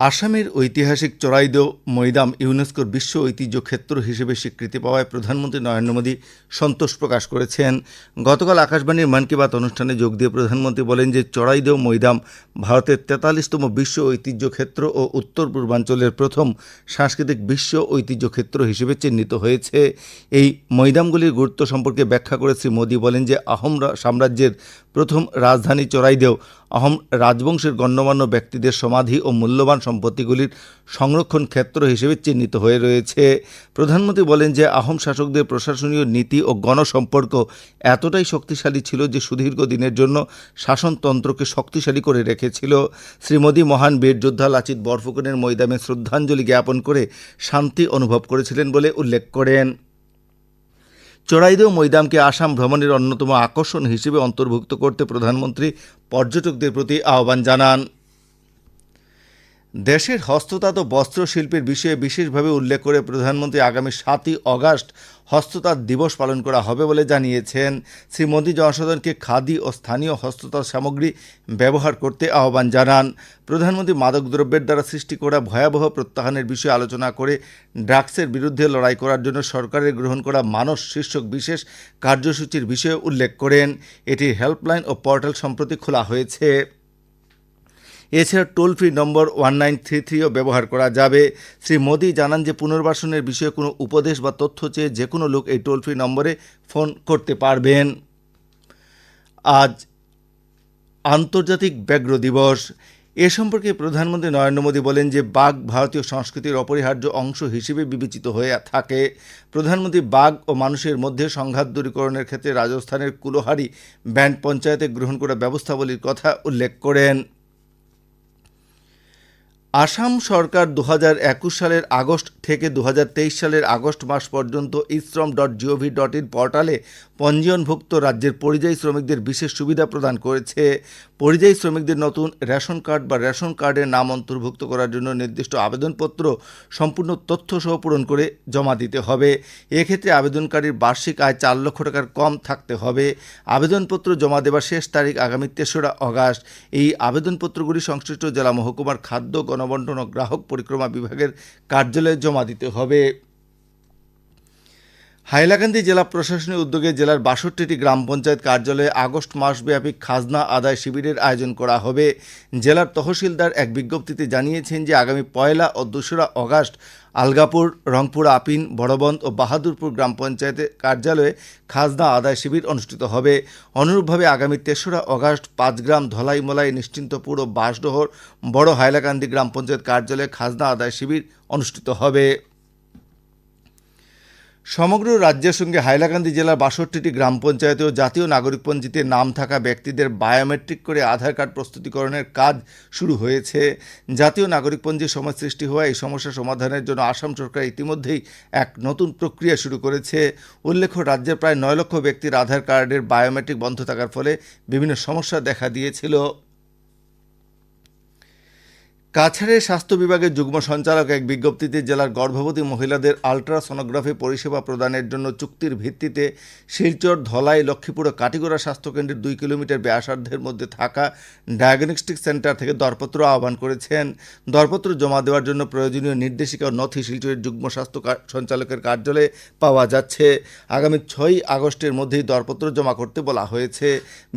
আসামের ঐতিহাসিক চড়াইদেও মৈদাম ইউনেস্কোর বিশ্ব ঐতিহ্য ক্ষেত্র হিসেবে স্বীকৃতি পাওয়ায় প্রধানমন্ত্রী নরেন্দ্র মোদী সন্তোষ প্রকাশ করেছেন। গতকাল আকাশবাণীর মন কি বাত অনুষ্ঠানে যোগ দিয়ে প্রধানমন্ত্রী বলেন যে চড়াইদেও মৈদাম ভারতের তেতাল্লিশতম বিশ্ব ঐতিহ্য ক্ষেত্র ও উত্তর পূর্বাঞ্চলের প্রথম সাংস্কৃতিক বিশ্ব ঐতিহ্য ক্ষেত্র হিসেবে চিহ্নিত হয়েছে। এই মৈদামগুলির গুরুত্ব সম্পর্কে ব্যাখ্যা করে শ্রী মোদী বলেন যে, আহোম সাম্রাজ্যের প্রথম রাজধানী চড়াইদেও আহোম রাজবংশের গণ্যমান্য ব্যক্তিদের সমাধি ও মূল্যবান সম্পত্তিগুলির সংরক্ষণ ক্ষেত্র হিসেবে চিহ্নিত হয়ে রয়েছে। প্রধানমন্ত্রী বলেন যে আহোম শাসকদের প্রশাসনীয় নীতি ও গণসম্পর্ক এতটাই শক্তিশালী ছিল যে সুদীর্ঘ দিনের জন্য শাসনতন্ত্রকে শক্তিশালী করে রেখেছিল। শ্রী মোদী মহান বীর যোদ্ধা লাচিত বরফুকনের মৈদামে শ্রদ্ধাঞ্জলি জ্ঞাপন করে শান্তি অনুভব করেছিলেন বলে উল্লেখ করেন। চড়াইদেও মৈদামকে আসাম ভ্রমণের অন্যতম আকর্ষণ হিসেবে অন্তর্ভুক্ত করতে প্রধানমন্ত্রী পর্যটকদের প্রতি আহ্বান জানান। দেশের হস্ততাঁত ও বস্ত্রশিল্পের বিষয়ে বিশেষভাবে উল্লেখ করে প্রধানমন্ত্রী আগামী সাতই অগাস্ট হস্ততাঁত দিবস পালন করা হবে বলে জানিয়েছেন। শ্রী মোদী জনসাধারণকে খাদি ও স্থানীয় হস্ততাঁত সামগ্রী ব্যবহার করতে আহ্বান জানান। প্রধানমন্ত্রী মাদকদ্রব্যের দ্বারা সৃষ্টি করা ভয়াবহ প্রত্যাহানের বিষয়ে আলোচনা করে ড্রাগসের বিরুদ্ধে লড়াই করার জন্য সরকারের গ্রহণ করা মানস শীর্ষক বিশেষ কার্যসূচির বিষয়ে উল্লেখ করেন। এটির হেল্পলাইন ও পোর্টাল সম্প্রতি খোলা হয়েছে। এছাড়া toll free number one nine three থ্রিও ব্যবহার করা যাবে। শ্রী মোদী জানান যে, পুনর্বাসনের বিষয়ে কোনো উপদেশ বা তথ্য চেয়ে যে কোনো লোক এই টোল ফ্রি নম্বরে ফোন করতে পারবেন। আজ আন্তর্জাতিক ব্যাঘ্র দিবস। এ সম্পর্কে প্রধানমন্ত্রী নরেন্দ্র মোদী বলেন যে, বাঘ ভারতীয় সংস্কৃতির অপরিহার্য অংশ হিসেবে বিবেচিত হয়ে থাকে। প্রধানমন্ত্রী, বাঘ ও মানুষের মধ্যে সংঘাত দূরীকরণের ক্ষেত্রে রাজস্থানের কুলোহারি ব্যান্ড পঞ্চায়েতে গ্রহণ করা ব্যবস্থাবলীর কথা উল্লেখ করেন। আসাম সরকার দু সালের আগস্ট থেকে দু হাজার তেইশ সালের আগস্ট মাস পর্যন্ত eShram dot gov dot in পোর্টালে পঞ্জীয়নভুক্ত রাজ্যের পরিযায়ী শ্রমিকদের বিশেষ সুবিধা প্রদান করেছে। পরিযায়ী শ্রমিকদের নতুন রেশন কার্ড বা রেশন কার্ডের নাম অন্তর্ভুক্ত করার জন্য নির্দিষ্ট আবেদনপত্র সম্পূর্ণ তথ্য সহ পূরণ করে জমা দিতে হবে। এক্ষেত্রে আবেদনকারীর বার্ষিক আয় চার লক্ষ টাকার কম থাকতে হবে। আবেদনপত্র জমা দেওয়ার শেষ তারিখ আগামী তেসরা অগাস্ট। এই আবেদনপত্রগুলি সংশ্লিষ্ট জেলা মহকুমার খাদ্য, গণবন্টন ও গ্রাহক পরিক্রমা বিভাগের কার্যালয়ে জমা দিতে হবে। হাইলাকান্দি জেলা প্রশাসনের উদ্যোগে জেলার বাষট্টিটি গ্রাম পঞ্চায়েত কার্যালয়ে আগস্ট মাসব্যাপী খাজনা আদায় শিবিরের আয়োজন করা হবে। জেলার তহসিলদার এক বিজ্ঞপ্তিতে জানিয়েছেন যে আগামী পয়লা ও দোসরা অগাস্ট আলগাপুর, রংপুর, আপিন বড়বন্দ ও বাহাদুরপুর গ্রাম পঞ্চায়েতের কার্যালয়ে খাজনা আদায় শিবির অনুষ্ঠিত হবে। অনুরূপভাবে আগামী তেসরা অগাস্ট পাঁচগ্রাম ধলাইমলাই নিশ্চিন্তপুর ও বাঁশডোহর বড় হাইলাকান্দি গ্রাম পঞ্চায়েত কার্যালয়ে খাজনা আদায় শিবির অনুষ্ঠিত হবে। সমগ্র রাজ্যের সঙ্গে হাইলাকান্দি জেলার বাষট্টিটি গ্রাম পঞ্চায়েতে ও জাতীয় নাগরিকপঞ্জিতে নাম থাকা ব্যক্তিদের বায়োমেট্রিক করে আধার কার্ড প্রস্তুতিকরণের কাজ শুরু হয়েছে। জাতীয় নাগরিকপঞ্জির সময় সৃষ্টি হওয়া এই সমস্যা সমাধানের জন্য আসাম সরকার ইতিমধ্যেই এক নতুন প্রক্রিয়া শুরু করেছে। উল্লেখ্য, রাজ্যের প্রায় নয় লক্ষ ব্যক্তির আধার কার্ডের বায়োমেট্রিক বন্ধ থাকার ফলে বিভিন্ন সমস্যা দেখা দিয়েছিল। কাছাড়ের স্বাস্থ্য বিভাগের যুগ্ম সঞ্চালক এক বিজ্ঞপ্তিতে জেলার গর্ভবতী মহিলাদের আলট্রাসোনোগ্রাফি পরিষেবা প্রদানের জন্য চুক্তির ভিত্তিতে শিলচর, ধলাই, লক্ষ্মীপুর ও কাটিগড়া স্বাস্থ্যকেন্দ্রের দুই কিলোমিটার ব্যাসার্ধের মধ্যে থাকা ডায়াগনস্টিক সেন্টার থেকে দরপত্র আহ্বান করেছেন। দরপত্র জমা দেওয়ার জন্য প্রয়োজনীয় নির্দেশিকা ও নথি শিলচরের যুগ্ম স্বাস্থ্য সঞ্চালকের কার্যালয়ে পাওয়া যাচ্ছে। আগামী ছয়ই আগস্টের মধ্যেই দরপত্র জমা করতে বলা হয়েছে।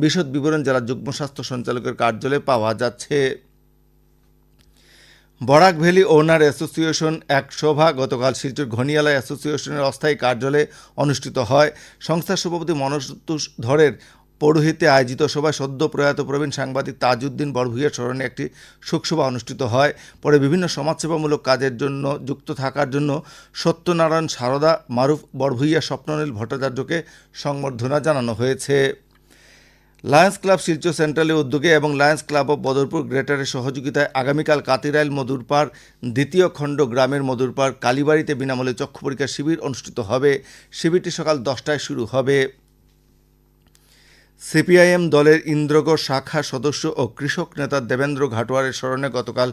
বিশদ বিবরণ জেলা যুগ্ম স্বাস্থ্য সঞ্চালকের কার্যালয়ে পাওয়া যাচ্ছে। বরাক ভ্যালি ওনার অ্যাসোসিয়েশন এক সভা গতকাল শিলচর ঘনিয়ালা অ্যাসোসিয়েশনের অস্থায়ী কার্যালয়ে অনুষ্ঠিত হয়। সংস্থার সভাপতি মনোজ ধরের পৌরোহিত্যে আয়োজিত সভায় সদ্য প্রয়াত প্রবীণ সাংবাদিক তাজউদ্দিন বড়ভুইয়ার স্মরণে একটি শোকসভা অনুষ্ঠিত হয়। পরে বিভিন্ন সমাজসেবামূলক কাজের জন্য, যুক্ত থাকার জন্য সত্যনারায়ণ সারদা, মারুফ বড়ভুইয়া স্বপ্ননীল ভট্টাচার্যকে সংবর্ধনা জানানো হয়েছে। লায়ন্স ক্লাব শিলচর সেন্ট্রালের উদ্যোগে এবং লায়ন্স ক্লাব অফ বদরপুর গ্রেটারের সহযোগিতায় আগামীকাল কাতিরাইল মধুরপাড় দ্বিতীয় খণ্ড গ্রামের মধুরপাড় কালীবাড়িতে বিনামূল্যে চক্ষু পরীক্ষা শিবির অনুষ্ঠিত হবে। শিবিরটি সকাল দশটায় শুরু হবে। সিপিআইএম দলের ইন্দ্রগড় শাখা সদস্য ও কৃষক নেতা দেবেন্দ্র ঘাটোয়ারের স্মরণে গতকাল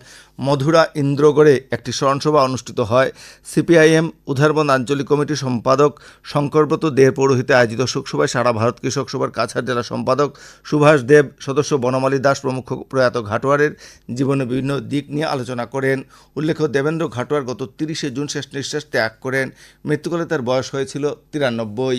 মধুরা ইন্দ্রগড়ে একটি স্মরণসভা অনুষ্ঠিত হয়। সিপিআইএম উধারবন্দ আঞ্চলিক কমিটির সম্পাদক শঙ্করব্রত দেব পৌরোহিতে আয়োজিত শোকসভায় সারা ভারত কৃষক সভার কাছাড় জেলা সম্পাদক সুভাষ দেব, সদস্য বনমালী দাস প্রমুখ প্রয়াত ঘাটোয়ারের জীবনে বিভিন্ন দিক নিয়ে আলোচনা করেন। উল্লেখ্য, দেবেন্দ্র ঘাটোয়ার গত তিরিশে জুন শেষ নিঃশ্বাস ত্যাগ করেন। মৃত্যুকালে তার বয়স হয়েছিল তিরানব্বই।